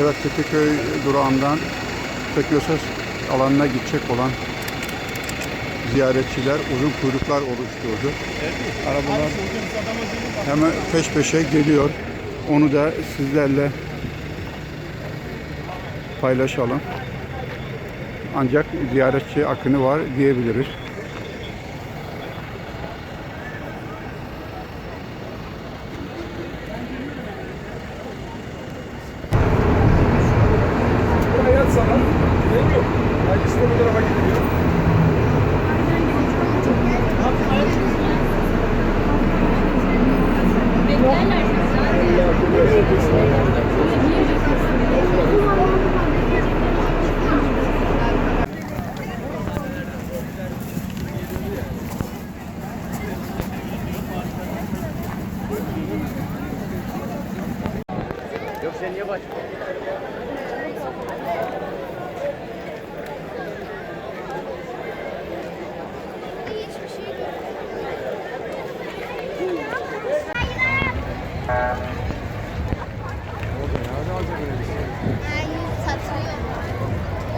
Evet Tepeköy durağından Teköses alanına gidecek olan ziyaretçiler uzun kuyruklar oluşturdu. Arabalar hemen peş peşe geliyor. Onu da sizlerle paylaşalım. Ancak ziyaretçi akını var diyebiliriz. Hayat sana. Ne yok? Hangisi de bu tarafa gidiyor?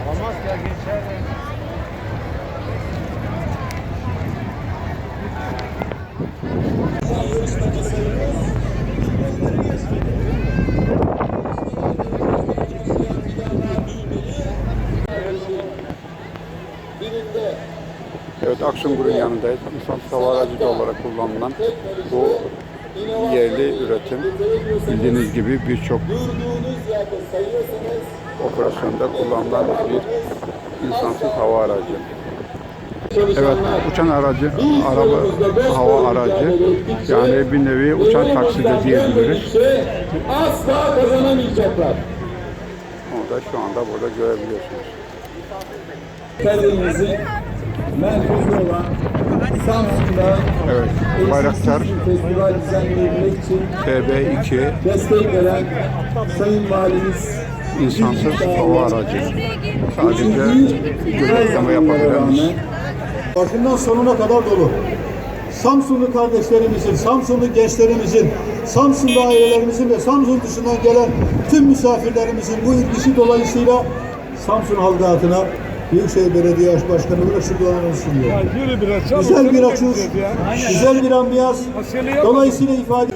Alamaz ya geçer. Evet Aksungur yanındayız. İnsan hava aracı olarak kullanılan bu yerli üretim bildiğiniz gibi birçok operasyonda kullanılan bir insansız hava aracı. Evet, uçan aracı, araba, hava aracı. Yani bir nevi uçan taksi de diyebiliriz. asla kazanamayacaklar. Onu da şu anda burada görebiliyorsunuz. Kendimizin merkezi olan Samsun'da Evet, Bayraktar Festival düzenleyebilmek için TB2 destek veren Sayın Valimiz insansız hava aracı. Sadece gözetleme yapabilmemiz. Başından sonuna kadar dolu. Samsunlu kardeşlerimizin, Samsunlu gençlerimizin, Samsunlu ailelerimizin ve Samsun dışından gelen tüm misafirlerimizin bu ilgisi dolayısıyla Samsun halkı adına Büyükşehir Belediye Başkanı ve şükranlarını sunuyor. Yürü biraz çabuk. Güzel bir açılış, güzel bir ambiyans. Dolayısıyla ifade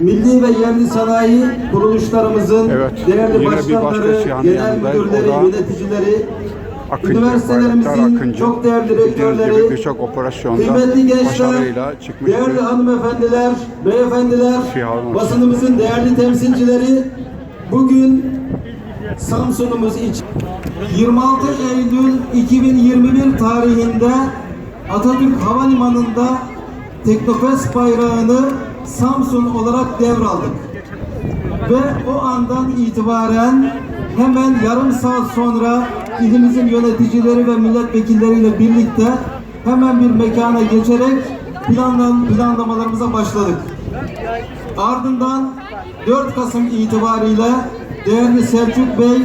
Milli ve yerli sanayi kuruluşlarımızın Evet, değerli başkanları, başka sihanın genel müdürleri, yöneticileri, Akıncı, üniversitelerimizin Akıncı. çok değerli Bildiğiniz gibi rektörleri, birçok operasyonda kıymetli gençler, değerli bir hanımefendiler, beyefendiler, basınımızın değerli temsilcileri, bugün Samsun'umuz için 26 Eylül 2021 tarihinde Atatürk Havalimanı'nda Teknofest bayrağını Samsun olarak devraldık. Ve o andan itibaren hemen yarım saat sonra ilimizin yöneticileri ve milletvekilleriyle birlikte hemen bir mekana geçerek planlan, planlamalarımıza başladık. Ardından 4 Kasım itibariyle değerli Selçuk Bey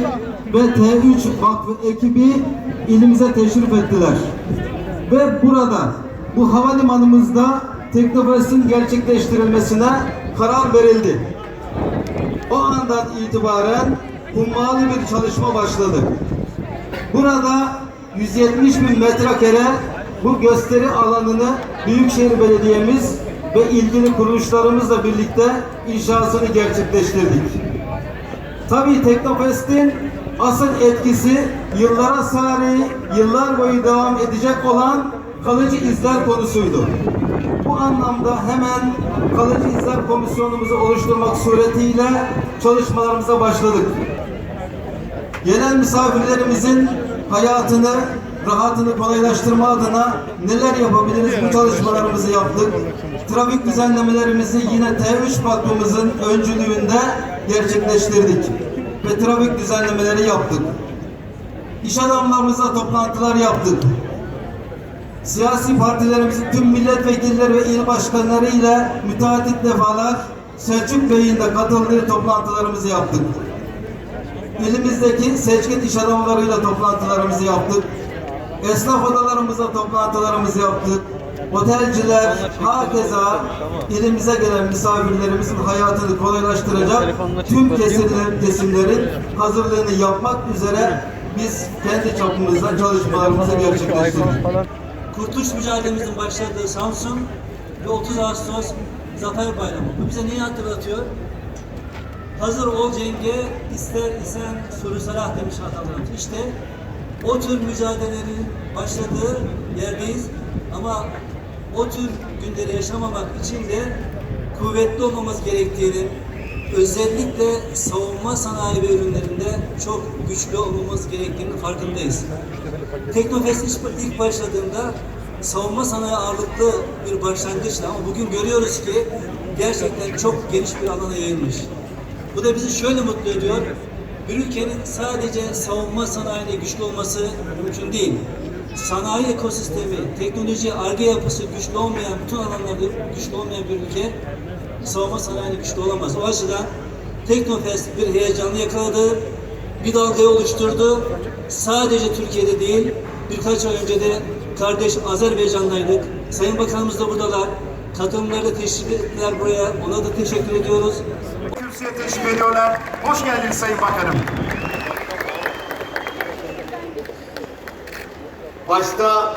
ve T3 Vakfı ekibi ilimize teşrif ettiler. Ve burada bu havalimanımızda Teknofest'in gerçekleştirilmesine karar verildi. O andan itibaren hummalı bir çalışma başladı. Burada 170 bin metrekare bu gösteri alanını Büyükşehir Belediye'miz ve ilgili kuruluşlarımızla birlikte inşasını gerçekleştirdik. Tabii Teknofest'in asıl etkisi yıllara sari, yıllar boyu devam edecek olan kalıcı izler konusuydu. Bu anlamda hemen kalıcı izler komisyonumuzu oluşturmak suretiyle çalışmalarımıza başladık. Gelen misafirlerimizin hayatını, rahatını kolaylaştırma adına neler yapabiliriz bu çalışmalarımızı yaptık. Trafik düzenlemelerimizi yine T3 Vakfımızın öncülüğünde gerçekleştirdik. Ve trafik düzenlemeleri yaptık. İş adamlarımızla toplantılar yaptık. Siyasi partilerimizin tüm milletvekilleri ve il başkanları ile müteahhit defalar Selçuk Bey'in de katıldığı toplantılarımızı yaptık. İlimizdeki seçkin iş adamlarıyla toplantılarımızı yaptık. Esnaf odalarımızla toplantılarımızı yaptık. Otelciler, hakeza ilimize gelen misafirlerimizin hayatını kolaylaştıracak tüm kesimler, kesimlerin hazırlığını yapmak üzere biz kendi çapımızda çalışmalarımızı gerçekleştirdik. Kurtuluş mücadelemizin başladığı Samsun ve 30 Ağustos Zafer Bayramı. Bu bize neyi hatırlatıyor? Hazır ol cenge, ister isen soru salah demiş atalarımız. İşte o tür mücadelelerin başladığı yerdeyiz ama o tür günleri yaşamamak için de kuvvetli olmamız gerektiğinin özellikle savunma sanayi ve ürünlerinde çok güçlü olmamız gerektiğinin farkındayız. Teknofest ilk başladığında savunma sanayi ağırlıklı bir başlangıçtı ama bugün görüyoruz ki gerçekten çok geniş bir alana yayılmış. Bu da bizi şöyle mutlu ediyor. Bir ülkenin sadece savunma sanayine güçlü olması mümkün değil. Sanayi ekosistemi, teknoloji, arge yapısı güçlü olmayan, bütün alanlarda güçlü olmayan bir ülke savunma sanayine güçlü olamaz. O açıdan Teknofest bir heyecanlı yakaladı, bir dalgayı oluşturdu. Sadece Türkiye'de değil, birkaç ay önce de kardeş Azerbaycan'daydık. Sayın Bakanımız da buradalar. Katılımları da teşrif ettiler buraya. Ona da teşekkür ediyoruz. Kürsüye teşrif ediyorlar. Hoş geldiniz Sayın Bakanım. Başta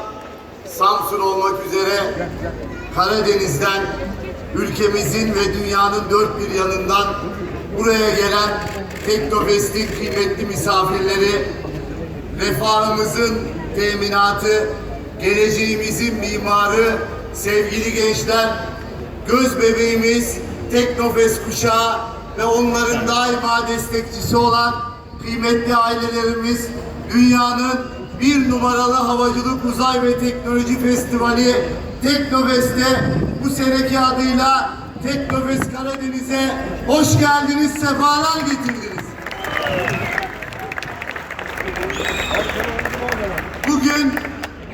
Samsun olmak üzere Karadeniz'den ülkemizin ve dünyanın dört bir yanından buraya gelen Teknofest'in kıymetli misafirleri, refahımızın teminatı, geleceğimizin mimarı, sevgili gençler, göz bebeğimiz Teknofest kuşağı ve onların daima destekçisi olan kıymetli ailelerimiz dünyanın bir numaralı havacılık uzay ve teknoloji festivali Teknofest'e bu seneki adıyla Teknofest Karadeniz'e hoş geldiniz, sefalar getirdiniz. Bugün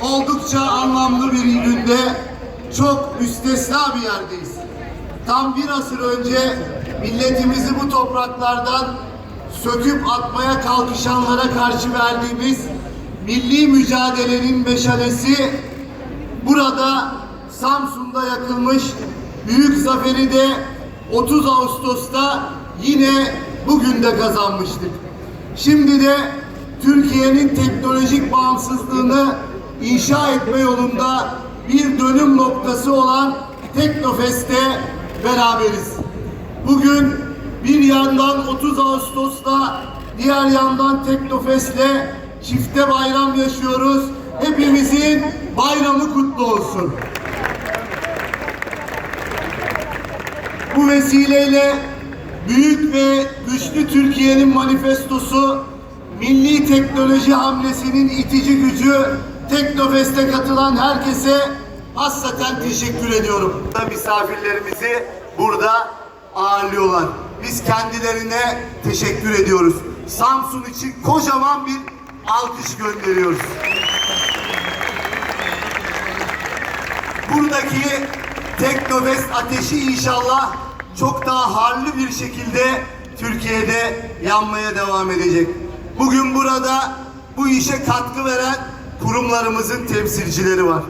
oldukça anlamlı bir günde çok müstesna bir yerdeyiz. Tam bir asır önce milletimizi bu topraklardan söküp atmaya kalkışanlara karşı verdiğimiz milli mücadelenin meşalesi burada Samsun'da yakılmış büyük zaferi de 30 Ağustos'ta yine bugün de kazanmıştık. Şimdi de Türkiye'nin teknolojik bağımsızlığını inşa etme yolunda bir dönüm noktası olan Teknofest'te beraberiz. Bugün bir yandan 30 Ağustos'ta diğer yandan Teknofest'le çifte bayram yaşıyoruz. Hepimizin bayramı kutlu olsun. Bu vesileyle büyük ve güçlü Türkiye'nin manifestosu milli teknoloji hamlesinin itici gücü Teknofest'e katılan herkese hassaten teşekkür ediyorum. Misafirlerimizi burada ağırlıyorlar. Biz kendilerine teşekkür ediyoruz. Samsun için kocaman bir alkış gönderiyoruz. Buradaki Teknofest ateşi inşallah çok daha harlı bir şekilde Türkiye'de yanmaya devam edecek. Bugün burada bu işe katkı veren kurumlarımızın temsilcileri var.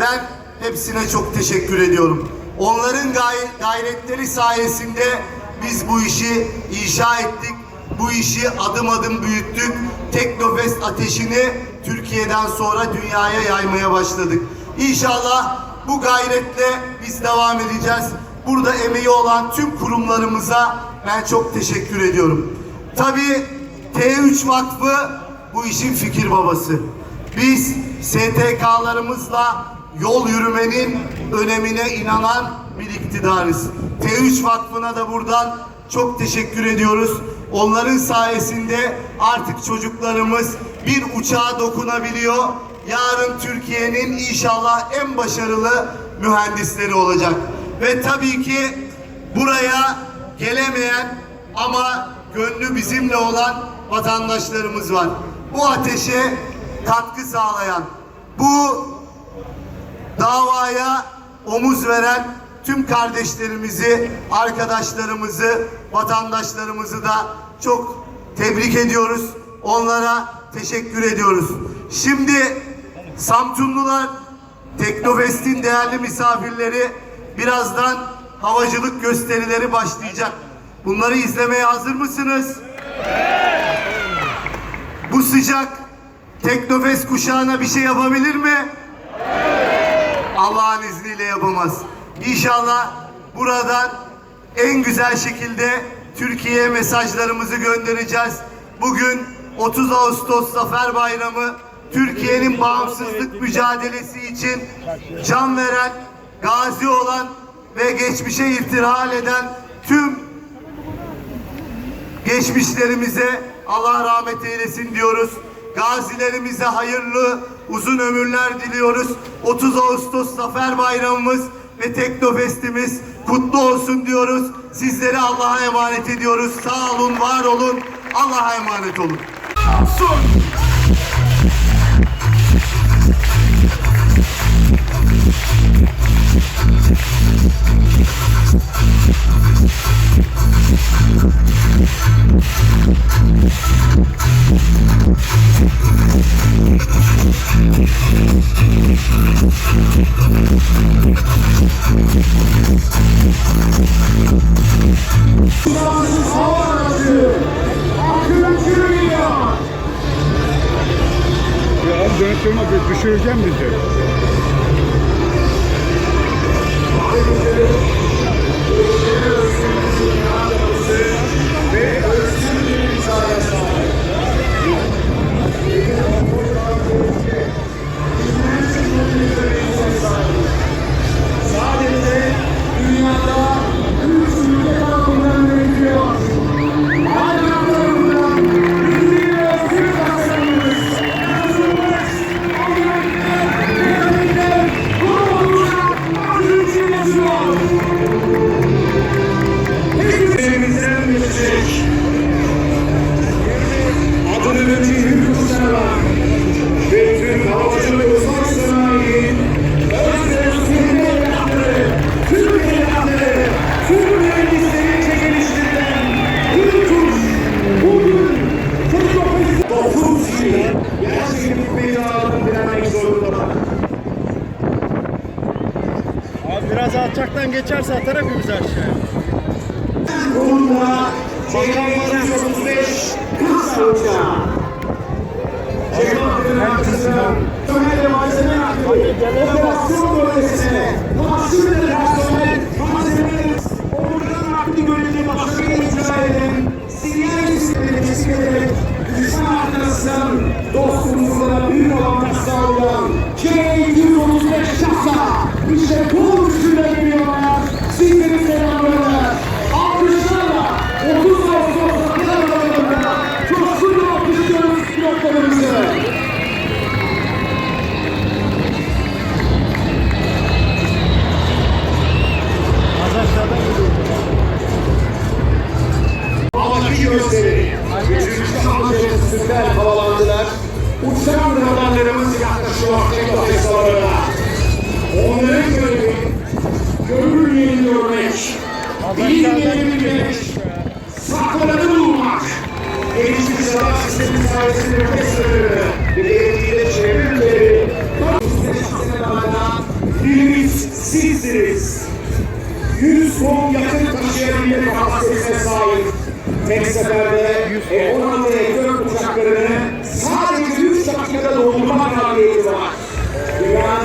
Ben hepsine çok teşekkür ediyorum. Onların gay- gayretleri sayesinde biz bu işi inşa ettik. Bu işi adım adım büyüttük. Teknofest ateşini Türkiye'den sonra dünyaya yaymaya başladık. İnşallah bu gayretle biz devam edeceğiz. Burada emeği olan tüm kurumlarımıza ben çok teşekkür ediyorum. Tabii T3 Vakfı bu işin fikir babası. Biz STK'larımızla yol yürümenin önemine inanan bir iktidarız. T3 Vakfı'na da buradan çok teşekkür ediyoruz. Onların sayesinde artık çocuklarımız bir uçağa dokunabiliyor. Yarın Türkiye'nin inşallah en başarılı mühendisleri olacak. Ve tabii ki buraya gelemeyen ama gönlü bizimle olan vatandaşlarımız var. Bu ateşe katkı sağlayan, bu davaya omuz veren tüm kardeşlerimizi, arkadaşlarımızı, vatandaşlarımızı da çok tebrik ediyoruz. Onlara teşekkür ediyoruz. Şimdi Samsunlular Teknofest'in değerli misafirleri birazdan havacılık gösterileri başlayacak. Bunları izlemeye hazır mısınız? Bu sıcak Teknofest kuşağına bir şey yapabilir mi? Allah'ın izniyle yapamaz. İnşallah buradan en güzel şekilde Türkiye'ye mesajlarımızı göndereceğiz. Bugün 30 Ağustos Zafer Bayramı Türkiye'nin bağımsızlık mücadelesi için can veren, gazi olan ve geçmişe irtihal eden tüm geçmişlerimize Allah rahmet eylesin diyoruz. Gazilerimize hayırlı uzun ömürler diliyoruz. 30 Ağustos Zafer Bayramımız ve Teknofestimiz kutlu olsun diyoruz. Sizleri Allah'a emanet ediyoruz. Sağ olun, var olun. Allah'a emanet olun. Ya dönüştürme düşüreceğim bizi. Geçerse atar hepimizi aşağıya. Kurumda Ceylan 135 kısa uçağı. Federasyonu Tömer'le malzeme nakli operasyon bölgesine mahsul eden personel malzemeleri omurdan nakli bölümünde başarıyla icra eden sinyal sistemini teslim ederek düşman arkasından dostumuzla büyük avantaj sağlayan C-235 şahsa işte bu uçuşuyla geliyorlar. Sizleri selamlıyorlar. Alkışlarla 30 Ağustos Zafer Bayramı'nda coşkuyla alkışlıyoruz pilotlarımızı. Havaki gösteri. Üçüncü hamlenin üstünden havalandılar. Uçan radarlarımız yaklaşıyor Teknofest alanına. Onların görevi bilinmeyeni bilmek, saklananı bulmak. Gelişmiş radar sistemi sayesinde sınırı ve devletliğinde çevre ülkeleri Birimiz sizsiniz. 100 ton yakın taşıyabilme kapasitesine sahip. Tek seferde F-16 F-4 uçaklarını sadece 3 dakikada doldurma kabiliyeti var.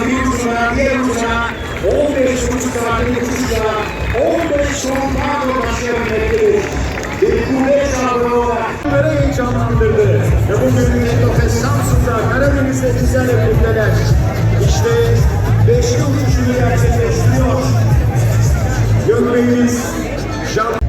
Bir ucuna diğer ucuna 15 buçuk saatlik uçuşla 15 ton kargo taşıyabilmektedir. Bir kuvvet sağlığı olarak Böyle heyecanlandırdı. Ve bugün Teknofest Samsun'da Karadeniz'de güzel ekipler. İşte beşli uçuşunu gerçekleştiriyor. Gökbeyimiz Jean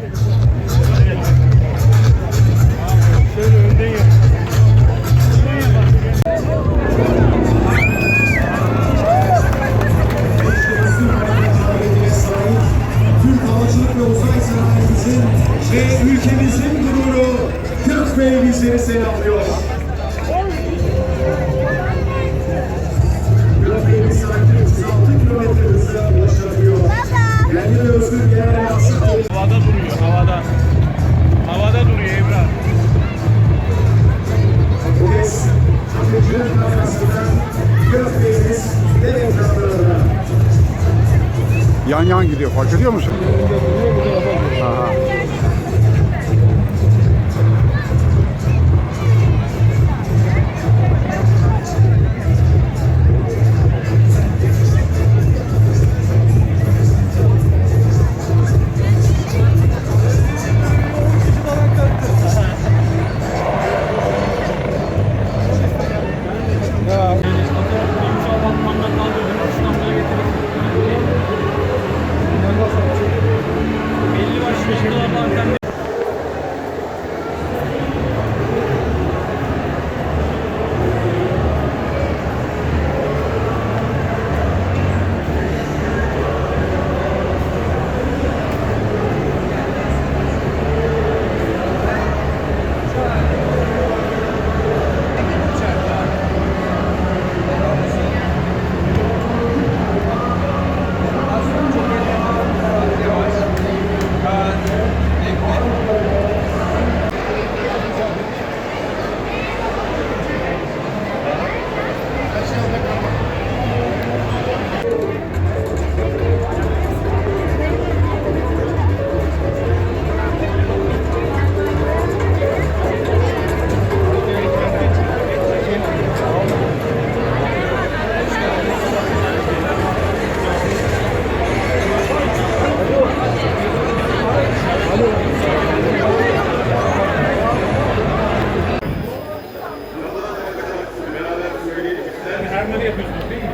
Hermeli yapıyorsunuz değil mi?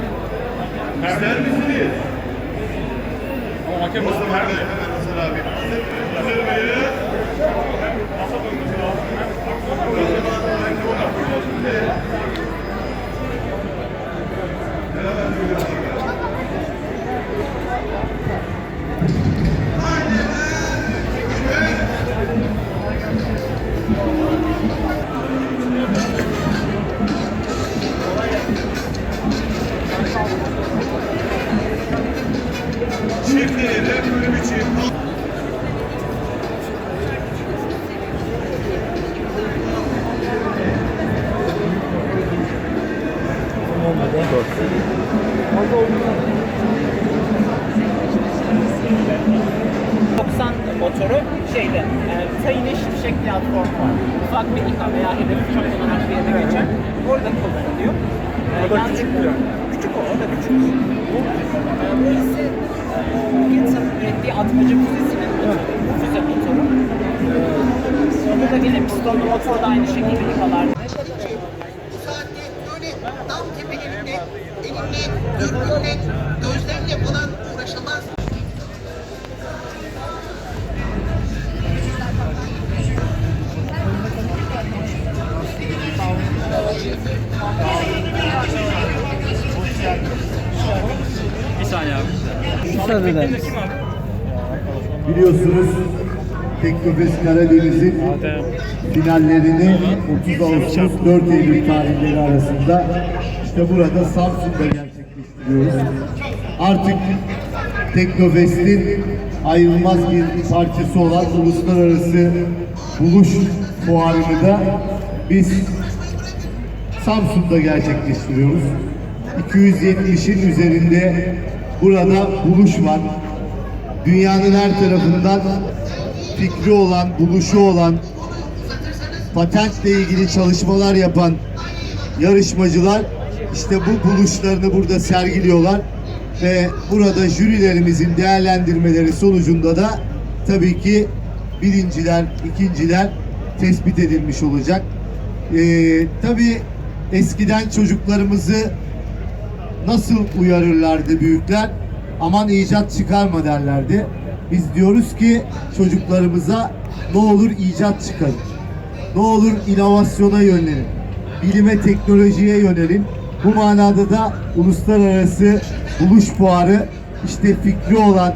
Hermeli misiniz? Ama hakem nasıl hermeli? Çiftleri motoru şeyde, e, Tayiniş fişek platformu var. Ufak bir İHA veya hedef uçak olarak bir yere geçen orada kullanılıyor. E, O da yan- küçük yani? Küçük o, o da küçük. Bu, e, bu ise e, Git'in ürettiği atmaca füzesinin motoru. Bu füze motoru. E, bu da yine pistonlu motor da aynı şekilde İHA'larda. Bu saatte böyle dam tepelerinde dürbünle, gözlerle falan uğraşılmaz. Bir saniye abi. Kim abi? Biliyorsunuz Teknofest Karadeniz'in finallerini 30 Ağustos 4 Eylül tarihleri arasında işte burada Samsun'da gerçekleştiriyoruz. Artık Teknofest'in ayrılmaz bir parçası olan uluslararası buluş fuarını da biz Samsun'da gerçekleştiriyoruz. 270'in üzerinde burada buluş var. Dünyanın her tarafından fikri olan, buluşu olan, patentle ilgili çalışmalar yapan yarışmacılar işte bu buluşlarını burada sergiliyorlar ve burada jürilerimizin değerlendirmeleri sonucunda da tabii ki birinciler, ikinciler tespit edilmiş olacak. Ee, tabii eskiden çocuklarımızı nasıl uyarırlardı büyükler? Aman icat çıkarma derlerdi. Biz diyoruz ki çocuklarımıza ne olur icat çıkarın. Ne olur inovasyona yönelin. Bilime, teknolojiye yönelin. Bu manada da uluslararası buluş fuarı işte fikri olan,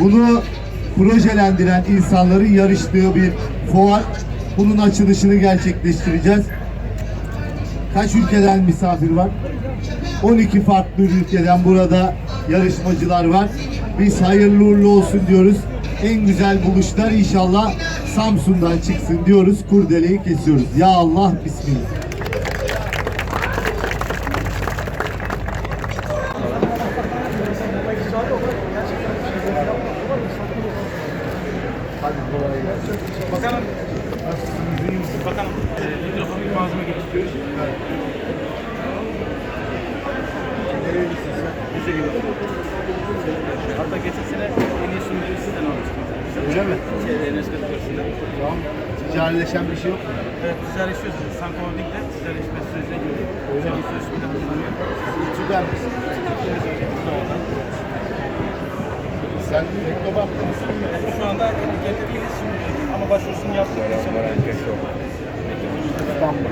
bunu projelendiren insanların yarıştığı bir fuar. Bunun açılışını gerçekleştireceğiz. Kaç ülkeden misafir var? 12 farklı ülkeden burada yarışmacılar var. Biz hayırlı uğurlu olsun diyoruz. En güzel buluşlar inşallah Samsun'dan çıksın diyoruz. Kurdeleyi kesiyoruz. Ya Allah Bismillah. Bakanım. Bakanım. E, hidrofonik malzeme getiriyoruz. Nereye gitsin sen? Bize gidiyor. Hatta geçen sene en iyi sunucuyu sizden almıştık. Öyle mi? Şeyde Enes Kadıköy'sünde. Tamam. Ticarileşen bir şey yok. Evet, ticaretleşiyoruz. Sanko Holding'de ticaretleşme sürecine giriyor. Misin? Sen Teknobank'ta mısın? Şu anda kendi değiliz. Ama başvurusunu yaptık. İstanbul.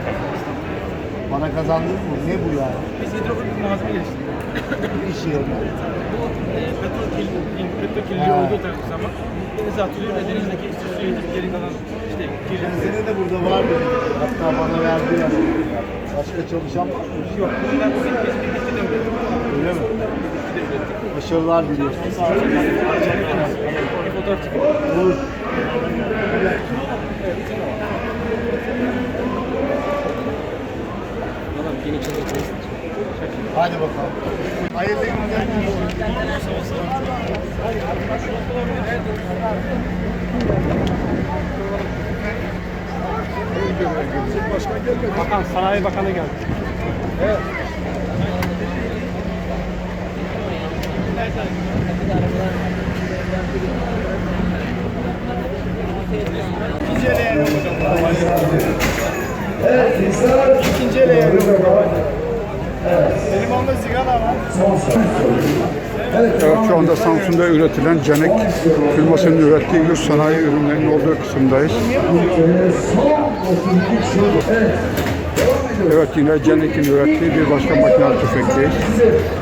Bana kazandın mı? Ne bu ya? Biz hidrofonik malzeme geliştirdik. İş yerine. Bu e, petrol kirliliği, olduğu zaman denize atılıyor ve denizdeki gidip geri kalan işte. Sene de burada vardı. Hatta bana verdi ya. Başka çalışan? Yok, bunlar bugün biz birlikte de ürettik. Öyle mi? Başarılar diliyorsun. Bir fotoğraf çekelim. Olur. Hadi bakalım. Hayırlı günler. Bakan, Sanayi Bakanı geldi. İkinci ele yer yok. Benim onda sigara var. Şu anda Samsun'da üretilen Canek firmasının ürettiği güç sanayi ürünlerinin olduğu kısımdayız. Evet yine Canek'in ürettiği bir başka makinalı tüfekteyiz.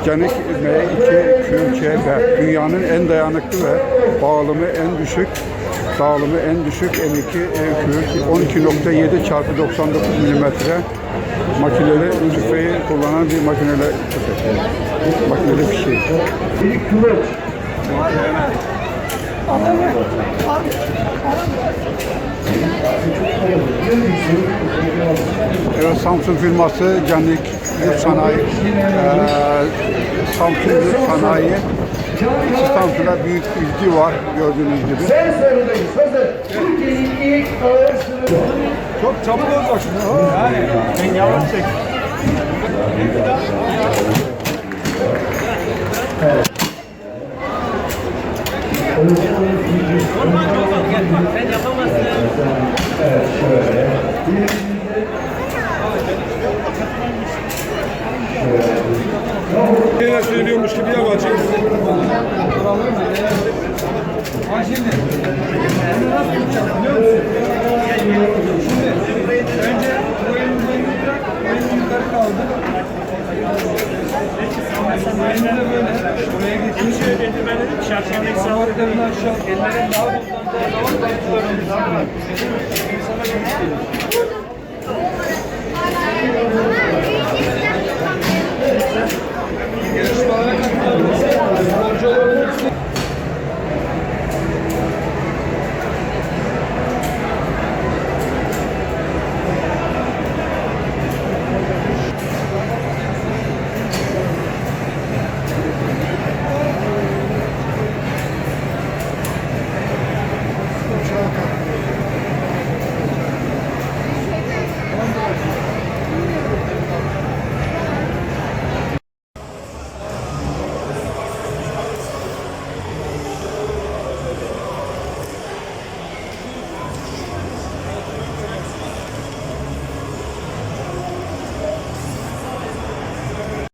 Canek M2 QCB dünyanın en dayanıklı ve bağlımı en düşük dağılımı en düşük M2 EQ 12.7 çarpı 99 mm makineli tüfeği kullanan bir makineli tüfek. Makineli bir şey. Evet, Samsun firması Canik Yurt Sanayi, eee Samsun Yurt Sanayi. Samsun'da büyük ilgi var gördüğünüz gibi. Sen sorudayız. Hazır. Türkiye'nin ilk ağır sınırı. Çok çabuk olacak şimdi. Yani sen yavaş çek.